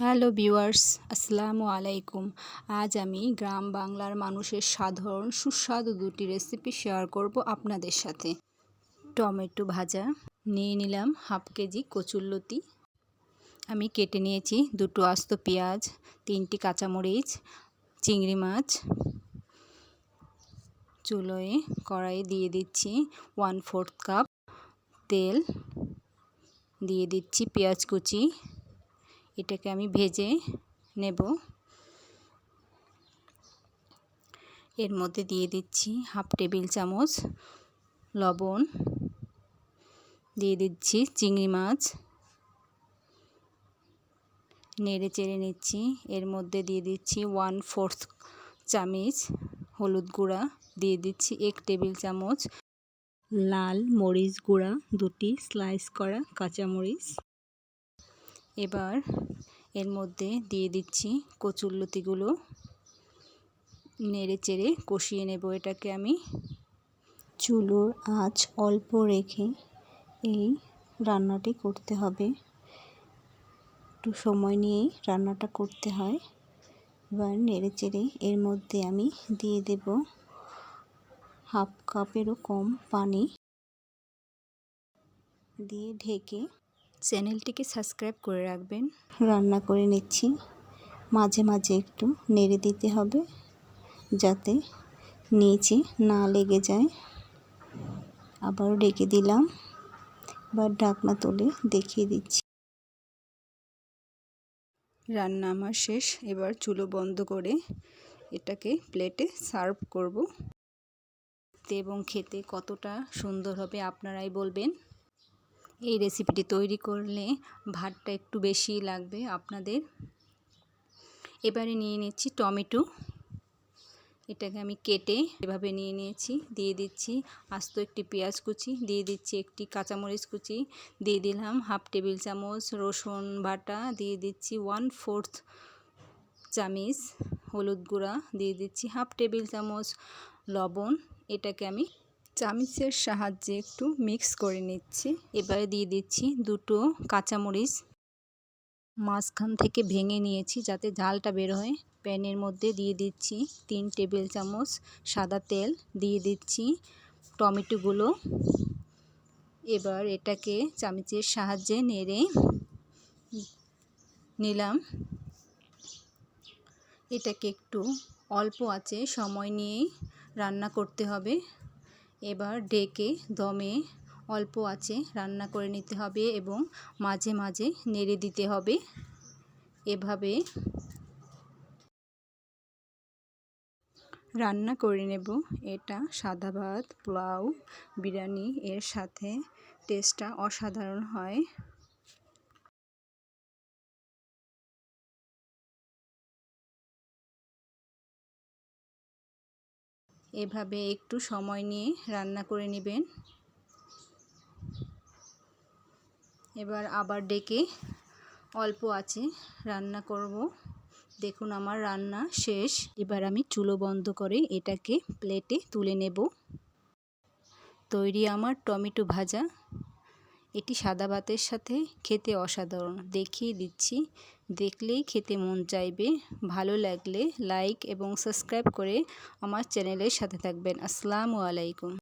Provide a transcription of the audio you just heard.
Hello viewers, আসসালামু আলাইকুম। আজ আমি গ্রাম বাংলার মানুষের সাধারণ সুস্বাদু দুটি রেসিপি শেয়ার করব আপনাদের সাথে। টমেটো ভাজা নিয়ে নিলাম হাফ কেজি কচুরলতি। আমি কেটে নিয়েছি দুটো আস্ত পেঁয়াজ, তিনটি কাঁচামরিচ, চিংড়ি মাছ। চুলোয় কড়াই দিয়ে দিচ্ছি ওয়ান ফোর্থ কাপ তেল। দিয়ে দিচ্ছি পেঁয়াজ কুচি। এটাকে আমি ভেজে নেব। এর মধ্যে দিয়ে দিচ্ছি হাফ টেবিল চামচ লবণ, দিয়ে দিচ্ছি চিংড়ি মাছ। নেড়ে চেড়ে নিচ্ছি। এর মধ্যে দিয়ে দিচ্ছি ওয়ান ফোর্থ চামচ হলুদ গুঁড়া। দিয়ে দিচ্ছি এক টেবিল চামচ লাল মরিচ গুঁড়া, দুটি স্লাইস করা কাঁচামরিচ। এবার এর মধ্যে দিয়ে দিচ্ছি কচুরলতিগুলো নেড়ে চেড়ে কষিয়ে নেব এটাকে আমি। চুলোর আঁচ অল্প রেখে এই রান্নাটি করতে হবে। একটু সময় নিয়েই রান্নাটা করতে হয়। এবার নেড়ে চেড়ে এর মধ্যে আমি দিয়ে দেব হাফ কাপেরও কম পানি। দিয়ে ঢেকে চ্যানেলটিকে সাবস্ক্রাইব করে রাখবেন। রান্না করে নিচ্ছি। মাঝে মাঝে একটু নেড়ে দিতে হবে যাতে নিচে না লেগে যায়। আবার ডেকে দিলাম। এবার ঢাকনা তুলে দেখিয়ে দিচ্ছি। রান্না আমার শেষ। এবার চুলো বন্ধ করে এটাকে প্লেটে সার্ভ করব। এবং খেতে কতটা সুন্দর হবে আপনারাই বলবেন। এই রেসিপিটি তৈরি করলে ভাতটা একটু বেশি লাগবে আপনাদের। এবারে নিয়ে নিচ্ছি টমেটো। এটাকে আমি কেটে এভাবে নিয়ে নিয়েছি। দিয়ে দিচ্ছি আস্ত একটি পেঁয়াজ কুচি, দিয়ে দিচ্ছি একটি কাঁচামরিচ কুচি, দিয়ে দিলাম হাফ টেবিল চামচ রসুন বাটা, দিয়ে দিচ্ছি ওয়ান ফোর্থ চামিচ হলুদ গুঁড়া, দিয়ে দিচ্ছি হাফ টেবিল চামচ লবণ। এটাকে আমি চামিচের সাহায্যে একটু মিক্স করে নিচ্ছি। এবারে দিয়ে দিচ্ছি দুটো কাঁচামরিচ। মাঝখান থেকে ভেঙে নিয়েছি যাতে ঝালটা বের হয়। প্যানের মধ্যে দিয়ে দিচ্ছি তিন টেবিল চামচ সাদা তেল। দিয়ে দিচ্ছি টমেটোগুলো। এবার এটাকে চামচের সাহায্যে নেড়ে নিলাম। এটাকে একটু অল্প আছে সময় নিয়েই রান্না করতে হবে। এবার ডেকে দমে অল্প আছে রান্না করে নিতে হবে এবং মাঝে মাঝে নেড়ে দিতে হবে। এভাবে রান্না করে নেব। এটা সাদা ভাত, পোলাও, বিরিয়ানি এর সাথে টেস্টটা অসাধারণ হয়। এভাবে একটু সময় নিয়ে রান্না করে নেবেন। এবার আবার ডেকে অল্প আছে রান্না করব। দেখুন আমার রান্না শেষ। এবার আমি চুলো বন্ধ করে এটাকে প্লেটে তুলে নেব। তৈরি আমার টমেটো ভাজা। এটি সাদা ভাতের সাথে খেতে অসাধারণ। দেখিয়ে দিচ্ছি। দেখলেই খেতে মন চাইবে। ভালো লাগলে লাইক এবং সাবস্ক্রাইব করে আমার চ্যানেলের সাথে থাকবেন। আসসালামু আলাইকুম।